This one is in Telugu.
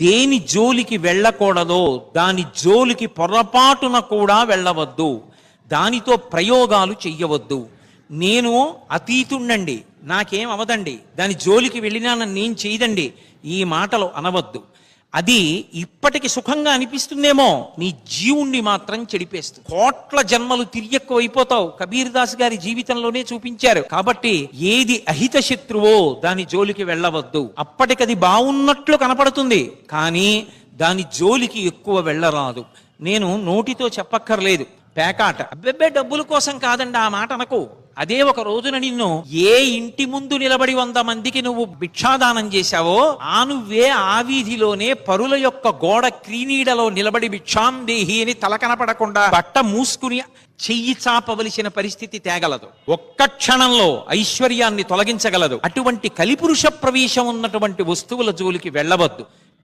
దేని జోలికి వెళ్ళకూడదో దాని జోలికి పొరపాటున కూడా వెళ్ళవద్దు. దానితో ప్రయోగాలు చెయ్యవద్దు. నేను అతీతుండండి నాకేం అవదండి. దాని జోలికి వెళ్ళినా నేను చేయదండి ఈ మాటలు అనవద్దు. అది ఇప్పటికి సుఖంగా అనిపిస్తుందేమో. నీ జీవుణ్ణి మాత్రం చెడిపేస్తుంది. కోట్ల జన్మలు తిరియక్కువైపోతావు కబీర్ దాస్ గారి జీవితంలోనే చూపించారు. కాబట్టి ఏది అహిత శత్రువో దాని జోలికి వెళ్ళవద్దు. అప్పటికది బాగున్నట్లు కనపడుతుంది. కానీ దాని జోలికి ఎక్కువ వెళ్ళరాదు. నేను నోటితో చెప్పక్కర్లేదు. పేకాట. అబ్బెబ్బే డబ్బుల కోసం కాదండి ఆ మాట అనకు. అదే ఒక రోజున నిన్ను ఏ ఇంటి ముందు నిలబడి వంద మందికి నువ్వు భిక్షాదానం చేశావో ఆ నువ్వే ఆ వీధిలోనే పరుల యొక్క గోడ క్రీనీడలో నిలబడి భిక్షాం దేహి అని తల కనపడకుండా బట్ట మూసుకుని చెయ్యి చాపవలసిన పరిస్థితి తేగలదు. ఒక్క క్షణంలో ఐశ్వర్యాన్ని తొలగించగలదు. అటువంటి కలిపురుష ప్రవేశం ఉన్నటువంటి వస్తువుల జోలికి వెళ్ళవద్దు.